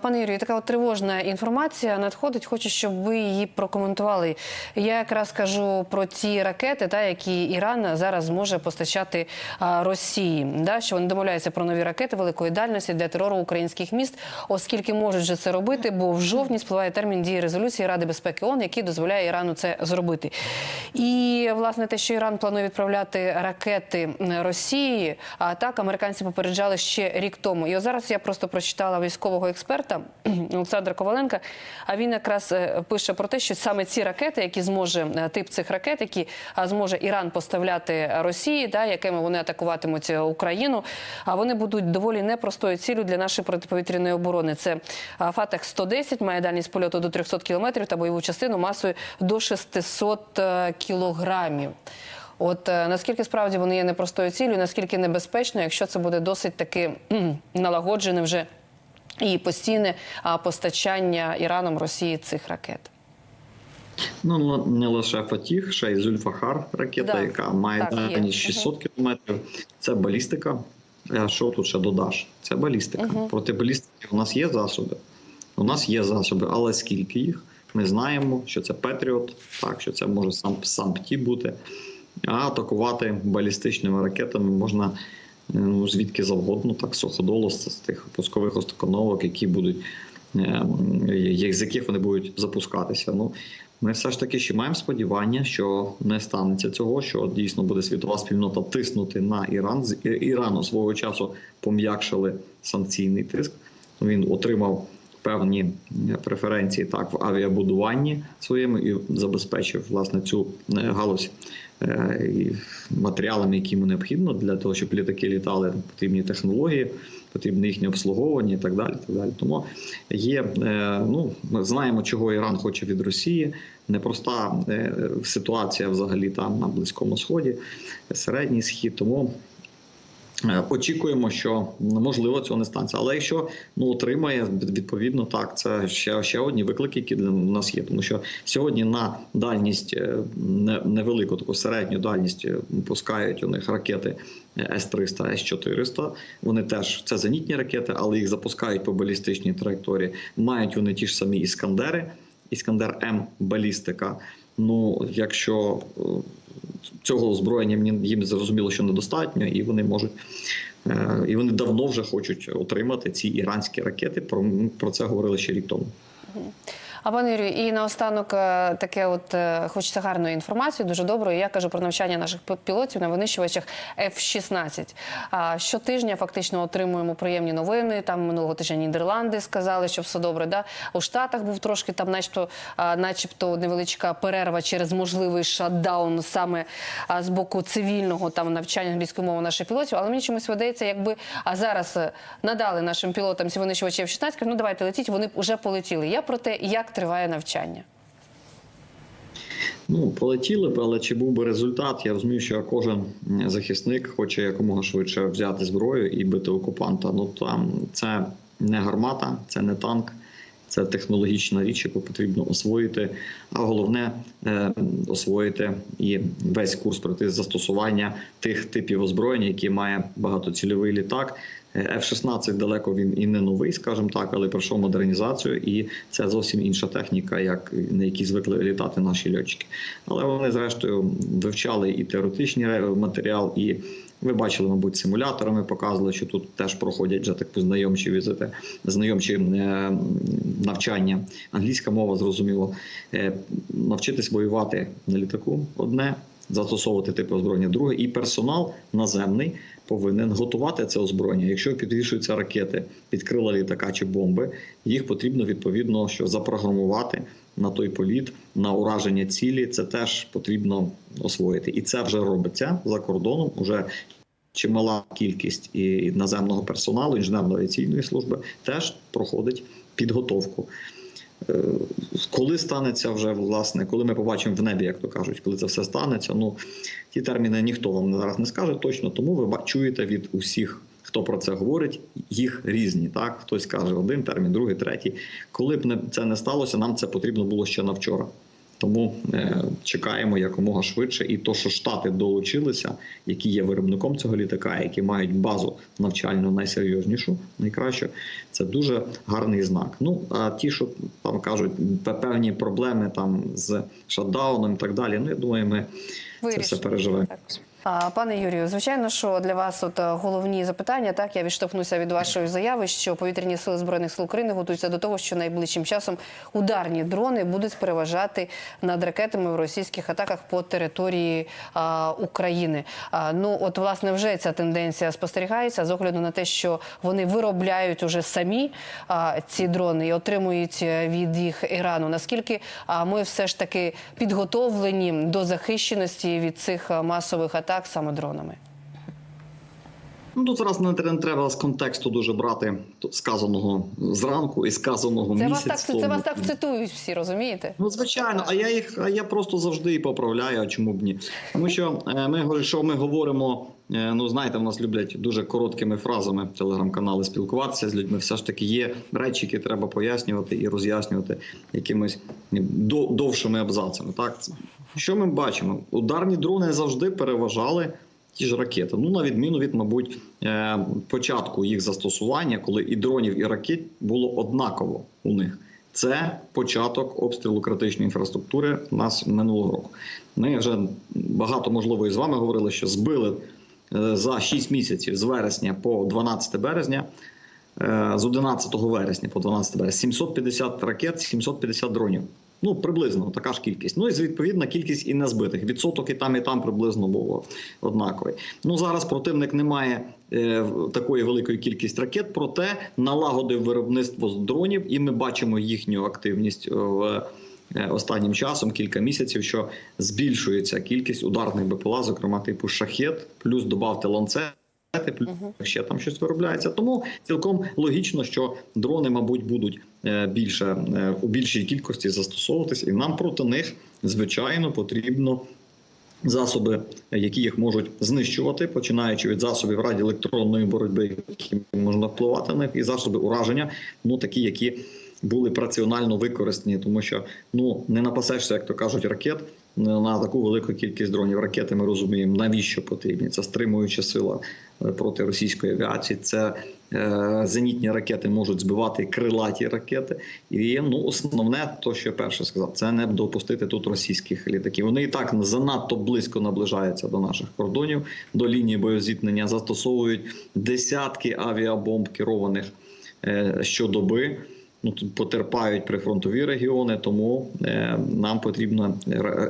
Пане Юрію, така от тривожна інформація надходить. Хочу, щоб ви її прокоментували. Я якраз кажу про ті ракети, та які Іран зараз зможе постачати Росії. Да, що вони домовляються про нові ракети великої дальності для терору українських міст, оскільки можуть же це робити, бо в жовтні спливає термін дії резолюції Ради безпеки ООН, який дозволяє Ірану це зробити. І власне те, що Іран планує відправляти ракети Росії, а так американці попереджали ще рік тому. І от зараз я просто прочитала військового експерта Олександра Коваленка. А він якраз е, пише про те, що саме ці ракети, які зможе е, тип цих ракет, які зможе Іран поставляти Росії, да, якими вони атакуватимуть е, Україну, а вони будуть доволі непростою ціллю для нашої протиповітряної оборони. Це а, Фатех 110 має дальність польоту до 300 кілометрів та бойову частину масою до 600 е, кілограмів. От е, наскільки справді вони є непростою ціллю, наскільки небезпечно, якщо це буде досить таки налагоджене вже і постійне постачання Іраном Росії цих ракет. Ну не лише Фатіх, ще й Зульфахар ракета, Да. яка має дальність 600 кілометрів. Це балістика. А що тут ще додаш? Це балістика. Мгм. Проти балістики у нас є засоби. У нас є засоби, але скільки їх? Ми знаємо, що це Петріот, так що це може сам сам ПТІ бути. А атакувати балістичними ракетами можна е, ну, звідки завгодно, так суходолу з тих пускових установок, які будуть е, з яких вони будуть запускатися. Ну ми все ж таки ще маємо сподівання, що не станеться цього, що дійсно буде світова спільнота тиснути на Іран. З Ірану свого часу пом'якшили санкційний тиск. Він отримав певні е, преференції так в авіабудуванні своєму і забезпечив власне цю е, галузь е, матеріалами, які йому необхідно для того, щоб літаки літали, потрібні технології, потрібне їхнє обслуговування і так далі. Так далі. Тому є ну ми знаємо, чого Іран хоче від Росії. Непроста ситуація взагалі там на Близькому Сході, середній схід. Тому Очікуємо, що ну, можливо цього не станеться. Але якщо ну отримає відповідно, так це ще, ще одні виклики, які для нас є. Тому що сьогодні на дальність е, невелику, таку середню дальність е, пускають у них ракети С-300, С-400. Вони теж це зенітні ракети, але їх запускають по балістичній траєкторії. Мають вони ті ж самі іскандери, іскандер М балістика. Ну, якщо е, цього озброєння їм зрозуміло, що недостатньо, і вони можуть е, і вони давно вже хочуть отримати ці іранські ракети. Про, про це говорили ще рік тому. А пане Юрію, і наостанок е, таке, от е, хочеться гарної інформації, дуже доброї. Я кажу про навчання наших пілотів на винищувачах F-16. А щотижня фактично отримуємо приємні новини. Там минулого тижня Нідерланди сказали, що все добре. Да? У Штатах був трошки там, начебто, начебто невеличка перерва через можливий шатдаун саме з боку цивільного там навчання англійської мови наших пілотів. Але мені чомусь видається, якби а зараз е, надали нашим пілотам ці винищувачі F-16, ну давайте летіть, вони вже полетіли. Я про те, як триває навчання. Ну, полетіли б, але чи був би результат? Я розумію, що кожен захисник хоче якомога швидше взяти зброю і бити окупанта. Ну там це не гармата, це не танк. Це технологічна річ, яку потрібно освоїти. А головне е, освоїти і весь курс проти застосування тих типів озброєння, які має багатоцільовий літак. Е, F-16 далеко він і не новий, скажімо так, але пройшов модернізацію, і це зовсім інша техніка, як на якій звикли літати наші льотчики. Але вони, зрештою, вивчали і теоретичний ре- матеріал, і ви бачили, мабуть, симуляторами показували, що тут теж проходять вже таку знайомчі візити, знайомчі е, навчання. Англійська мова зрозуміло. Е, навчитись воювати на літаку одне, застосовувати типи озброєння друге, і персонал наземний повинен готувати це озброєння. Якщо підвішуються ракети під крила літака чи бомби, їх потрібно відповідно що запрограмувати на той політ, на ураження цілі. Це теж потрібно освоїти, і це вже робиться за кордоном. Уже чимала кількість і наземного персоналу, інженерно-авіаційної служби теж проходить підготовку. Е, Коли станеться вже власне, коли ми побачимо в небі, як то кажуть, коли це все станеться, ну ті терміни ніхто вам зараз не скаже точно, тому ви чуєте від усіх, хто про це говорить, їх різні. Так, хтось каже один термін, другий, третій. Коли б це не сталося, нам це потрібно було ще на вчора. Тому е, чекаємо якомога швидше. І то, що штати долучилися, які є виробником цього літака, які мають базу навчальну найсерйознішу, найкращу, це дуже гарний знак. Ну а ті, що там кажуть, певні проблеми там з шатдауном і так далі. Ну я думаю, ми це все переживемо. Пане Юрію, звичайно, що для вас от е, головні запитання. Так, я відштовхнуся від вашої заяви, що повітряні сили збройних сил України готуються до того, що найближчим часом ударні дрони будуть переважати над ракетами в російських атаках по території а, України. А, ну от власне вже ця тенденція спостерігається з огляду на те, що вони виробляють уже самі а, ці дрони і отримують е, від їх Ірану. Наскільки а, ми все ж таки підготовлені до захищеності від цих масових атак саме дронами? Ну тут зараз не треба з контексту дуже брати сказаного зранку і сказаного Це вас місяць. так це вас так цитують всі, розумієте? Ну, звичайно, а я їх, а я просто завжди і поправляю, а чому б ні? Тому що е, ми що ми говоримо. Е, Ну, знаєте, в нас люблять дуже короткими фразами телеграм-канали спілкуватися з людьми. Все ж таки є речі, які треба пояснювати і роз'яснювати якимись довшими абзацами. Так, що ми бачимо? Ударні дрони завжди переважали ті ж ракети. Ну, на відміну від, мабуть, е, початку їх застосування, коли і дронів, і ракет було однаково у них. Це початок обстрілу критичної інфраструктури нас минулого року. Ми вже багато можливо і з вами говорили, що збили за 6 місяців з вересня по 12 березня. е, З 11 вересня по 12 березня 750 ракет, 750 дронів. Ну, приблизно така ж кількість. Ну і відповідна кількість і незбитих. Відсоток і там, і там приблизно було однаковий. Ну зараз противник не має е, такої великої кількості ракет, проте налагодив виробництво дронів, і ми бачимо їхню активність е, в. Е, Останнім часом кілька місяців, що збільшується кількість ударних БПЛА, зокрема типу шахет, плюс додавте ланцети, плюс ще там щось виробляється. Тому цілком логічно, що дрони, мабуть, будуть е, більше е, у більшій кількості застосовуватись, і нам проти них звичайно потрібно. Засоби, які їх можуть знищувати, починаючи від засобів радіоелектронної боротьби, які можна впливати на них, і засоби ураження, ну такі, які були б раціонально використані, тому що ну не напасешся, як то кажуть, ракет на таку велику кількість дронів. Ракети ми розуміємо, навіщо потрібні. Це стримуюча сила е, проти російської авіації. Це е, зенітні ракети можуть збивати крилаті ракети. І ну основне, то що я перше сказав, це не допустити тут російських літаків. Вони і так занадто близько наближаються до наших кордонів, до лінії боєзіткнення, застосовують десятки авіабомб керованих е, щодоби. Ну потерпають прифронтові регіони, тому е, нам потрібно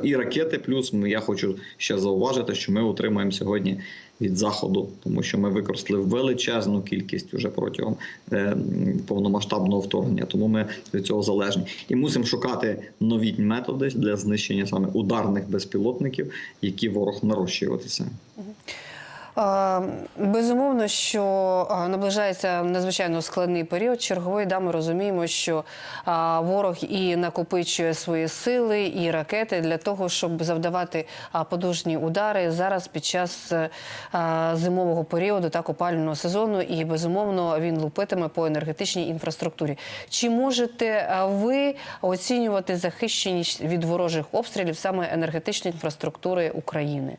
і ракети. Плюс я хочу ще зауважити, що ми отримаємо сьогодні від заходу, тому що ми використали величезну кількість уже протягом е, повномасштабного вторгнення. Тому ми від цього залежні і мусимо шукати новітні методи для знищення саме ударних безпілотників, які ворог нарощуватися. Е, Безумовно, що е, наближається надзвичайно складний період черговий. Да, ми розуміємо, що е, ворог і накопичує свої сили і ракети для того, щоб завдавати подужні удари зараз під час зимового періоду, так опалювального сезону, і безумовно він лупитиме по енергетичній інфраструктурі. Чи можете ви оцінювати захищеність від ворожих обстрілів саме енергетичної інфраструктури України?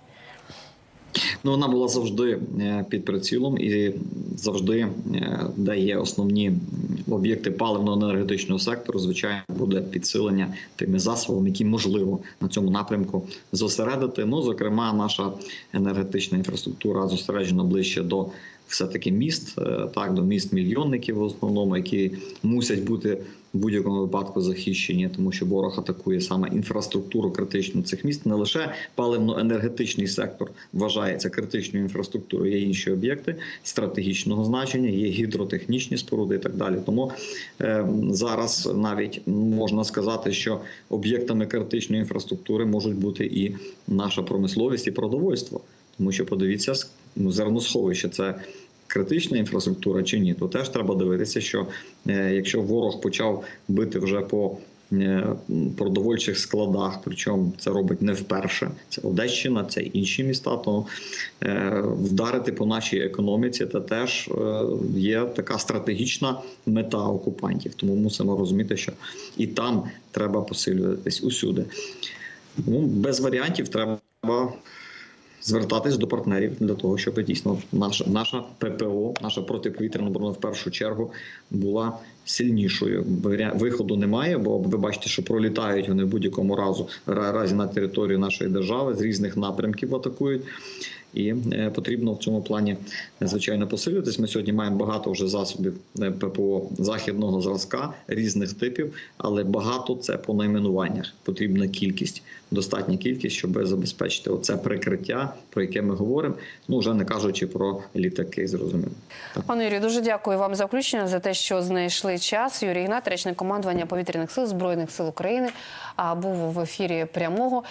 Ну, вона була завжди е, під прицілом і завжди, дає де є основні об'єкти паливно-енергетичного сектору, звичайно, буде підсилення тими засобами, які можливо на цьому напрямку зосередити. Ну, зокрема, наша енергетична інфраструктура зосереджена ближче до все-таки міст, е, так до міст мільйонників в основному, які мусять бути в будь-якому випадку захищені, тому що ворог атакує саме інфраструктуру критичну цих міст. Не лише паливно-енергетичний сектор вважається критичною інфраструктурою, є інші об'єкти стратегічного значення, є гідротехнічні споруди і так далі. Тому е, зараз навіть можна сказати, що об'єктами критичної інфраструктури можуть бути і наша промисловість і продовольство. Тому що подивіться, ну, зерносховище це критична інфраструктура чи ні, то теж треба дивитися, що е, якщо ворог почав бити вже по е, продовольчих складах. Причому це робить не вперше. Це Одещина, це інші міста. То е, вдарити по нашій економіці це теж є така стратегічна мета окупантів. Тому мусимо розуміти, що і там треба посилюватись усюди. Тому без варіантів треба звертатись до партнерів для того, щоб дійсно наша наша ППО, наша протиповітряна оборона в першу чергу була сильнішою. Виходу немає, бо ви бачите, що пролітають вони в будь-якому разу разі на територію нашої держави з різних напрямків атакують. І е, потрібно в цьому плані е, звичайно посилюватись. Ми сьогодні маємо багато вже засобів е, ППО західного зразка різних типів, але багато це по найменуваннях. Потрібна кількість, достатня кількість, щоб забезпечити оце прикриття, про яке ми говоримо. Ну вже не кажучи про літаки, зрозуміло. Пане Юрію, дуже дякую вам за включення за те, що знайшли час. Юрій Ігнат, командування повітряних сил збройних сил України, а, був в ефірі прямого.